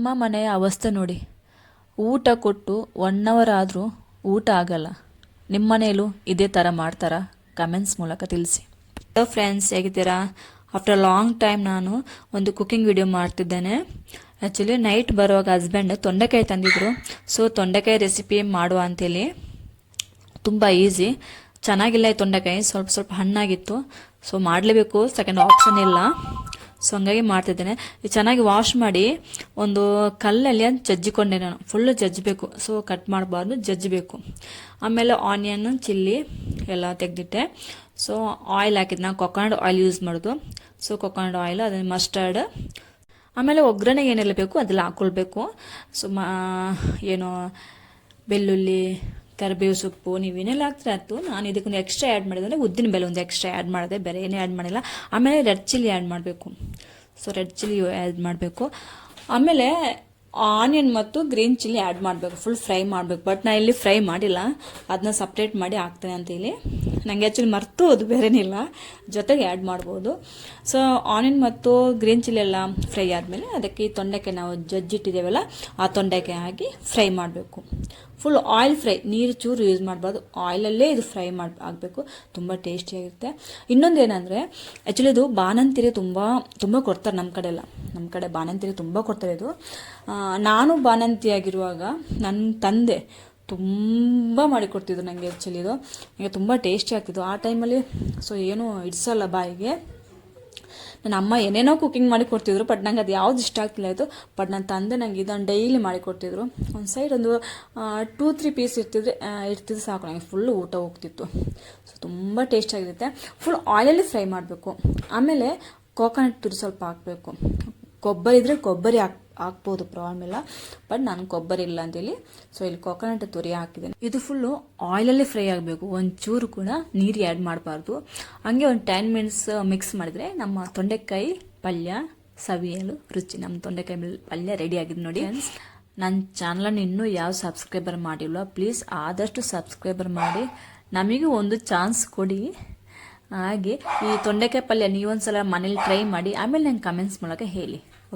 ನಮ್ಮ ಮನೆಯ ಅವಸ್ಥೆ ನೋಡಿ. ಊಟ ಕೊಟ್ಟು ಒನ್ ಅವರ್ ಆದರೂ ಊಟ ಆಗಲ್ಲ. ನಿಮ್ಮ ಮನೆಯಲ್ಲೂ ಇದೇ ಥರ ಮಾಡ್ತಾರಾ? ಕಮೆಂಟ್ಸ್ ಮೂಲಕ ತಿಳಿಸಿ. ಹಲೋ ಫ್ರೆಂಡ್ಸ್ ಹೇಗಿದ್ದೀರಾ? ಆಫ್ಟರ್ ಲಾಂಗ್ ಟೈಮ್ ನಾನು ಒಂದು ಕುಕಿಂಗ್ ವಿಡಿಯೋ ಮಾಡ್ತಿದ್ದೇನೆ. ಆ್ಯಕ್ಚುಲಿ ನೈಟ್ ಬರುವಾಗ ಹಸ್ಬೆಂಡ್ ತೊಂಡೆಕಾಯಿ ತಂದಿದ್ರು. ಸೊ ತೊಂಡೆಕಾಯಿ ರೆಸಿಪಿ ಮಾಡುವ ಅಂತೇಳಿ. ತುಂಬ ಈಸಿ ಚೆನ್ನಾಗಿಲ್ಲ ಈ ತೊಂಡೆಕಾಯಿ. ಸ್ವಲ್ಪ ಸ್ವಲ್ಪ ಹಣ್ಣಾಗಿತ್ತು. ಸೊ ಮಾಡಲೇಬೇಕು. ಸೆಕೆಂಡ್ ಆಪ್ಷನ್ ಇಲ್ಲ. ಸೊ ಹಂಗಾಗಿ ಮಾಡ್ತಿದ್ದೇನೆ. ಚೆನ್ನಾಗಿ ವಾಶ್ ಮಾಡಿ ಒಂದು ಕಲ್ಲಲ್ಲಿ ಅಂತ ಜಜ್ಜಿಕೊಂಡೆ ನಾನು. ಫುಲ್ಲು ಜಜ್ಜಬೇಕು. ಸೊ ಕಟ್ ಮಾಡಬಾರ್ದು, ಜಜ್ಜಬೇಕು. ಆಮೇಲೆ ಆನಿಯನ್ ಚಿಲ್ಲಿ ಎಲ್ಲ ತೆಗೆದಿಟ್ಟೆ. ಸೊ ಆಯಿಲ್ ಹಾಕಿದ್ದು ನಾನು ಕೊಕೊನಟ್ ಆಯಿಲ್ ಯೂಸ್ ಮಾಡೋದು. ಸೊ ಕೊಕೊನಟ್ ಆಯಿಲ್ ಅದನ್ನು ಮಸ್ಟರ್ಡ್ ಆಮೇಲೆ ಒಗ್ಗರಣೆಗೆ ಏನೆಲ್ಲ ಬೇಕು ಅದೆಲ್ಲ ಹಾಕ್ಕೊಳ್ಬೇಕು ಸೊ ಮಾ ಏನು, ಬೆಳ್ಳುಳ್ಳಿ ಕರಿಬೇವು ಸೊಪ್ಪು ನೀವೇನೆಲ್ಲ ಹಾಕ್ತಾರೆ ಆಯ್ತು ನಾನು ಇದಕ್ಕೊಂದು ಎಕ್ಸ್ಟ್ರಾ ಆ್ಯಡ್ ಮಾಡಿದ್ರೆ ಉದ್ದಿನ ಬೆಲೆ ಒಂದು ಎಕ್ಸ್ಟ್ರಾ ಆ್ಯಡ್ ಮಾಡಿದೆ, ಬೇರೆ ಏನೇ ಆ್ಯಡ್ ಮಾಡಿಲ್ಲ. ಆಮೇಲೆ ರೆಡ್ ಚಿಲ್ಲಿ ಆ್ಯಡ್ ಮಾಡಬೇಕು. ಸೊ ರೆಡ್ ಚಿಲ್ಲಿ ಆ್ಯಡ್ ಮಾಡಬೇಕು. ಆಮೇಲೆ ಆನಿಯನ್ ಮತ್ತು ಗ್ರೀನ್ ಚಿಲ್ಲಿ ಆ್ಯಡ್ ಮಾಡಬೇಕು. ಫುಲ್ ಫ್ರೈ ಮಾಡಬೇಕು. ಬಟ್ ನಾನು ಇಲ್ಲಿ ಫ್ರೈ ಮಾಡಿಲ್ಲ. ಅದನ್ನ ಸಪ್ರೇಟ್ ಮಾಡಿ ಹಾಕ್ತೇನೆ ಅಂತೇಳಿ ನನಗೆ ಆ್ಯಕ್ಚುಲಿ ಮರ್ತು ಅದು ಬೇರೆನಿಲ್ಲ ಜೊತೆಗೆ ಆ್ಯಡ್ ಮಾಡ್ಬೋದು. ಸೊ ಆನಿಯನ್ ಮತ್ತು ಗ್ರೀನ್ ಚಿಲ್ಲಿ ಎಲ್ಲ ಫ್ರೈ ಆದಮೇಲೆ ಅದಕ್ಕೆ ಈ ತೊಂಡೆಕಾಯಿ ನಾವು ಜಜ್ಜಿಟ್ಟಿದ್ದೇವಲ್ಲ, ಆ ತೊಂಡೆಕಾಯಿ ಹಾಕಿ ಫ್ರೈ ಮಾಡಬೇಕು. ಫುಲ್ ಆಯಿಲ್ ಫ್ರೈ ನೀರು ಚೂರು ಯೂಸ್ ಮಾಡಬಾರ್ದು ಆಯಿಲಲ್ಲೇ ಇದು ಫ್ರೈ ಮಾಡಿ, ಆಗಬೇಕು. ತುಂಬ ಟೇಸ್ಟಿಯಾಗಿರುತ್ತೆ ಇನ್ನೊಂದು ಏನಂದರೆ ಆ್ಯಕ್ಚುಲಿ ಇದು ಬಾಣಂತಿರಿ ತುಂಬ ತುಂಬ ಕೊಡ್ತಾರೆ ನಮ್ಮ ಕಡೆ ಎಲ್ಲ. ನಮ್ಮ ಕಡೆ ಬಾಣಂತಿರಿ ತುಂಬ ಕೊಡ್ತಾರೆ ಇದು. ನಾನು ಬಾಣಂತಿಯಾಗಿರುವಾಗ ನನ್ನ ತಂದೆ ತುಂಬ ಮಾಡಿಕೊಡ್ತಿದ್ರು ನನಗೆ ಆ್ಯಕ್ಚುಲಿ ಇದು. ನನಗೆ ತುಂಬ ಟೇಸ್ಟಿ ಆಗ್ತಿತ್ತು. ಆ ಟೈಮಲ್ಲಿ ಸೊ ಏನೂ ಇಡ್ಸಲ್ಲ ಬಾಯಿಗೆ. ನನ್ನ ಅಮ್ಮ ಏನೇನೋ ಕುಕ್ಕಿಂಗ್ ಮಾಡಿ ಕೊಡ್ತಿದ್ರು ಬಟ್ ನಂಗೆ ಅದು ಯಾವ್ದು ಇಷ್ಟ ಆಗ್ತಿಲ್ಲ ಆಯಿತು ಬಟ್ ನನ್ನ ತಂದೆ ನಂಗೆ ಇದನ್ನು ಡೈಲಿ ಮಾಡಿ ಕೊಡ್ತಿದ್ರು. ಒಂದು ಸೈಡ್ ಒಂದು ಟೂ ತ್ರೀ ಪೀಸ್ ಇರ್ತಿದ್ರೆ ಇರ್ತಿದ್ರು ಸಾಕು. ನನಗೆ ಫುಲ್ಲು ಊಟ ಹೋಗ್ತಿತ್ತು. ಸೊ ತುಂಬ ಟೇಸ್ಟ್ ಆಗಿರುತ್ತೆ. ಫುಲ್ ಆಯಿಲಲ್ಲಿ ಫ್ರೈ ಮಾಡಬೇಕು. ಆಮೇಲೆ ಕೋಕೋನಟ್ ತುರಿ ಸ್ವಲ್ಪ ಹಾಕಬೇಕು. ಕೊಬ್ಬರಿ ಇದ್ದರೆ ಕೊಬ್ಬರಿ ಹಾಕ್ ಹಾಕ್ಬೋದು ಪ್ರಾಬ್ಲಮ್ ಇಲ್ಲ. ಬಟ್ ನಾನು ಕೊಬ್ಬರಿ ಇಲ್ಲ ಅಂತೇಳಿ ಸೊ ಇಲ್ಲಿ ಕೊಕೊನಟ್ ತುರಿ ಹಾಕಿದ್ದೇನೆ. ಇದು ಫುಲ್ಲು ಆಯಿಲಲ್ಲೇ ಫ್ರೈ ಆಗಬೇಕು. ಒಂಚೂರು ಕೂಡ ನೀರು ಆ್ಯಡ್ ಮಾಡಬಾರ್ದು. ಹಂಗೆ ಒಂದು ಟೆನ್ ಮಿನಿಟ್ಸ್ ಮಿಕ್ಸ್ ಮಾಡಿದರೆ ನಮ್ಮ ತೊಂಡೆಕಾಯಿ ಪಲ್ಯ ಸವಿಯಲು ರುಚಿ. ನಮ್ಮ ತೊಂಡೆಕಾಯಿ ಮೆಲ್- ಪಲ್ಯ ರೆಡಿ ಆಗಿದೆ ನೋಡಿ. ನನ್ನ ಚಾನಲನ್ನು ಇನ್ನೂ ಯಾವ ಸಬ್ಸ್ಕ್ರೈಬರ್ ಮಾಡಿಲ್ಲ ಪ್ಲೀಸ್ ಆದಷ್ಟು ಸಬ್ಸ್ಕ್ರೈಬರ್ ಮಾಡಿ. ನಮಗೂ ಒಂದು ಚಾನ್ಸ್ ಕೊಡಿ. ಹಾಗೆ ಈ ತೊಂಡೆಕಾಯಿ ಪಲ್ಯ ನೀವೊಂದ್ಸಲ ಮನೇಲಿ ಟ್ರೈ ಮಾಡಿ. ಆಮೇಲೆ ನಂಗೆ ಕಮೆಂಟ್ಸ್ ಮೂಲಕ ಹೇಳಿ.